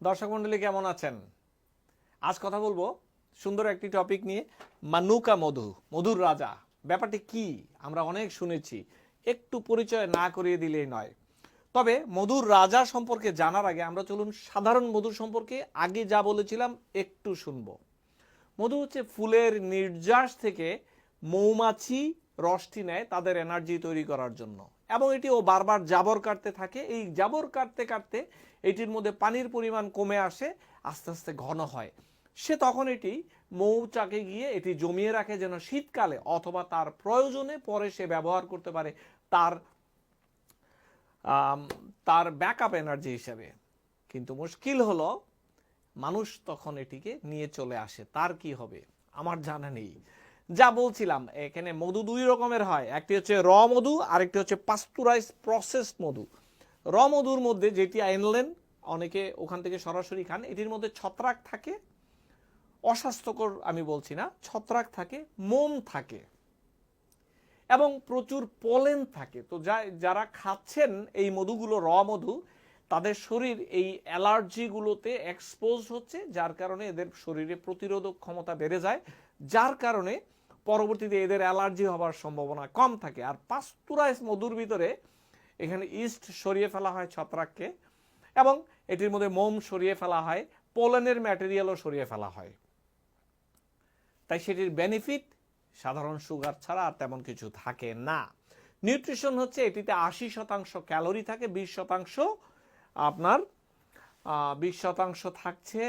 দর্শক মন্ডলী কেমন আছেন? আজ কথা বলব সুন্দর একটি টপিক নিয়ে, মানুকা মধু, মধুর রাজা। ব্যাপারটি কি? আমরা অনেক শুনেছি, একটু পরিচয় না করিয়ে দিলেই নয়। তবে মধুর রাজা সম্পর্কে জানার আগে আমরা চলুন সাধারণ মধু সম্পর্কে আগে যা বলেছিলাম একটু শুনব। মধু হচ্ছে ফুলের নির্যাস থেকে মৌমাছি রসটি নেয় তাদের এনার্জি তৈরি করার জন্য। এবং এটি ও বারবার জাবর কাটতে থাকে। এই জাবর কাটতে কাটতে এটির মধ্যে পানির পরিমাণ কমে আসে, আস্তে আস্তে ঘন হয়। সে তখন এটি মৌচাকে গিয়ে এটি জমিয়ে রাখে যেন শীতকালে অথবা তার প্রয়োজনে পরে সে ব্যবহার করতে পারে তার তার ব্যাকআপ এনার্জি হিসাবে। কিন্তু মুশকিল হলো, মানুষ তখন এটিকে নিয়ে চলে আসে। তার কি হবে? আমার জানা নেই। যা বলছিলাম, এখানে মধু দুই রকমের হয়। একটি হচ্ছে র মধু, আরেকটি হচ্ছে পাস্তুরাইজ প্রসেস মধু। র মধুর মধ্যে যেটি আনলেন, অনেকে ওখান থেকে সরাসরি খান, এটির মধ্যে ছত্রাক থাকে। অস্বাস্থ্যকর আমি বলছি না, ছত্রাক থাকে, মোম থাকে। এবং প্রচুর পলেন থাকে। তো যা, যারা খাচ্ছেন এই মধুগুলো, র মধু তাদের শরীর এই অ্যালার্জিগুলোতে এক্সপোজ হচ্ছে, যার কারণে এদের শরীরে প্রতিরোধক ক্ষমতা বেড়ে যায়, যার কারণে পরবর্তীতে এদের অ্যালার্জি হওয়ার সম্ভাবনা কম থাকে। আর পাস্তুরাইজ মধুর ভিতরে এখানে ইস্ট সরিয়ে ফেলা হয় ছত্রাককে এবং এটির মধ্যে মোম সরিয়ে ফেলা হয়, পোলেনের ম্যাটেরিয়ালও সরিয়ে ফেলা হয়। তাই সেটির বেনিফিট সাধারণ সুগার ছাড়া আর তেমন কিছু থাকে না। নিউট্রিশন হচ্ছে এটিতে আশি শতাংশ ক্যালোরি থাকে, বিশ শতাংশ আপনার বিশ শতাংশ থাকছে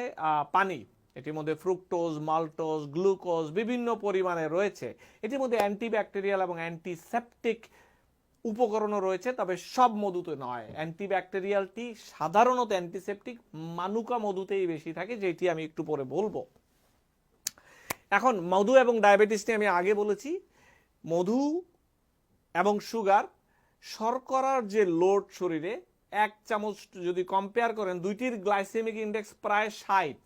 পানি। এটির মধ্যে ফ্রুক্টোজ, মাল্টোজ, গ্লুকোজ বিভিন্ন পরিমাণে রয়েছে। এটির মধ্যে অ্যান্টিব্যাকটেরিয়াল এবং অ্যান্টিসেপটিক উপকরণও রয়েছে, তবে সব মধুতে নয়। অ্যান্টিব্যাকটেরিয়ালটি সাধারণত অ্যান্টিসেপটিক, মানুকা মধুতেই বেশি থাকে, যেটি আমি একটু পরে বলব। এখন, মধু এবং ডায়াবেটিস নিয়ে আমি আগে বলেছি। মধু এবং সুগার, শর্করার যে লোড শরীরে এক চামচ যদি কম্পেয়ার করেন, দুইটির গ্লাইসেমিক ইন্ডেক্স প্রায় ষাট।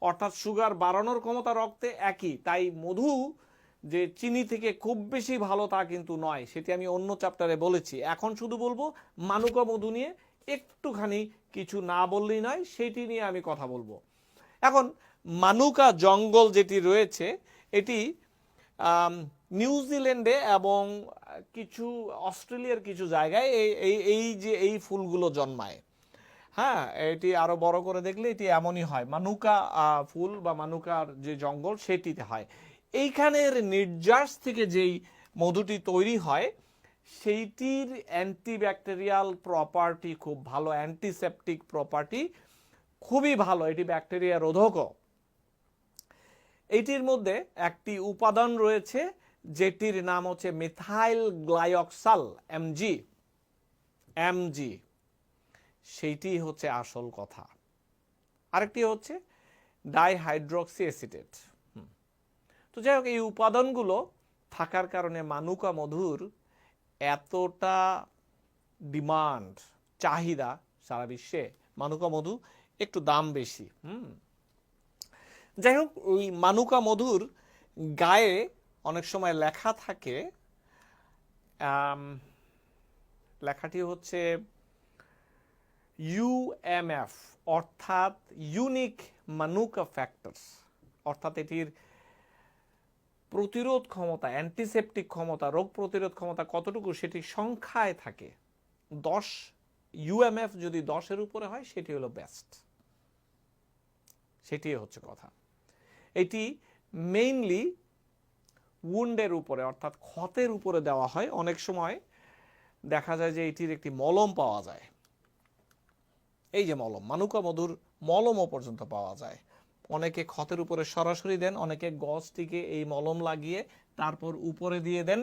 অর্থাৎ সুগার বাড়ানোর ক্ষমতা রক্তে একই। তাই মধু যে চিনি থেকে খুব বেশি ভালো তা কিন্তু নয়, সেটি আমি অন্য চ্যাপ্টারে বলেছি। এখন শুধু বলব, মানুকা মধু নিয়ে একটুখানি কিছু না বললেই নয়, সেটি নিয়ে আমি কথা বলব। এখন, মানুকা জঙ্গল যেটি রয়েছে, এটি নিউজিল্যান্ডে এবং কিছু অস্ট্রেলিয়ার কিছু জায়গায় এই এই যে, এই ফুলগুলো জন্মায়। হ্যাঁ এটি আরও বড় করে দেখলে এটি এমনই হয়। মানুকা ফুল বা মানুকার যে জঙ্গল সেটিতে হয়। এইখানের নির্যাস থেকে যেই মধুটি তৈরি হয়, সেইটির অ্যান্টিব্যাকটেরিয়াল প্রপার্টি খুব ভালো, অ্যান্টিসেপটিক প্রপার্টি খুবই ভালো। এটি ব্যাকটেরিয়া রোধকও। এটির মধ্যে একটি উপাদান রয়েছে যেটির নাম হচ্ছে মিথাইল গ্লাইঅক্সাল এমজি এমজি সেইটি হচ্ছে আসল কথা। আরেকটি হচ্ছে ডাইহাইড্রক্সি অ্যাসিটেট তো যাই হোক, এই উপাদানগুলো থাকার কারণে মানুকা মধুর এতটা ডিমান্ড, চাহিদা সারা বিশ্বে মানুকা মধু একটু দাম বেশি। হুম। যাই হোক, ওই মানুকা মধুর গায়ে অনেক সময় লেখা থাকে লেখাটি হচ্ছে ইউএমএফ অর্থাৎ ইউনিক মানুকা ফ্যাক্টরস অর্থাৎ এটির প্রতিরোধ ক্ষমতা অ্যান্টিসেপটিক ক্ষমতা, রোগ প্রতিরোধ ক্ষমতা কতটুকু সেটি সংখ্যায় থাকে। দশ ইউএমএফ যদি দশের উপরে হয়, সেটি হলো বেস্ট সেটি হচ্ছে কথা। এটি মেইনলি উন্ডের উপরে, অর্থাৎ ক্ষতের উপরে দেওয়া হয়। অনেক সময় দেখা যায় যে এটির একটি মলম পাওয়া যায়। এই যে মলম, মানুকা মধুর মলমও পর্যন্ত পাওয়া যায়। অনেকে ক্ষতের উপরে সরাসরি দেন, অনেকে গছটিকে এই মলম লাগিয়ে তারপর উপরে দিয়ে দেন।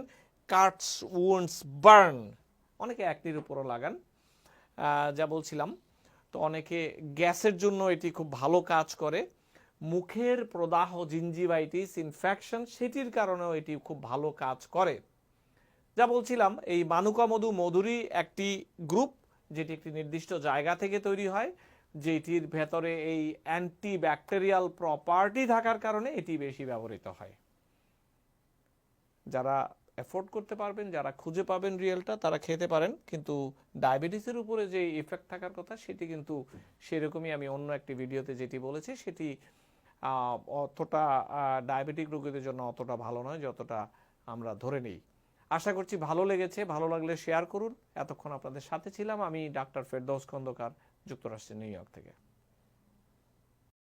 কাটস, উন্ডস, বার্ন, অনেকে একটির উপরও লাগান। যা বলছিলাম, তো অনেকে গ্যাসের জন্য এটি খুব ভালো কাজ করে। মুখের প্রদাহ জিঞ্জিভাইটিস ইনফেকশন সেটির কারণেও এটি খুব ভালো কাজ করে। যা বলছিলাম, এই মানুকা মধু মধুরী একটি গ্রুপ, যেটি একটি নির্দিষ্ট জায়গা থেকে তৈরি হয়, যেটির ভেতরে এই অ্যান্টি ব্যাকটেরিয়াল প্রপার্টি থাকার কারণে এটি বেশি ব্যবহৃত হয়। যারা অ্যাফোর্ড করতে পারবেন, যারা খুঁজে পাবেন রিয়েলটা, তারা খেতে পারেন, কিন্তু ডায়াবেটিসের উপরে যে ইফেক্ট থাকার কথা, সেটি কিন্তু সেরকমই আমি অন্য একটি ভিডিওতে যেটি বলেছি, সেটি অতটা ডায়াবেটিক রোগীদের জন্য অতটা ভালো নয়, যতটা আমরা ধরে নিই। আশা করছি ভালো লেগেছে, ভালো লাগলে শেয়ার করুন। এতক্ষণ আপনাদের সাথে ছিলাম আমি ডাক্তার ফেরদৌস খন্দকার, যুক্তরাষ্ট্রের নিউ ইয়র্ক থেকে।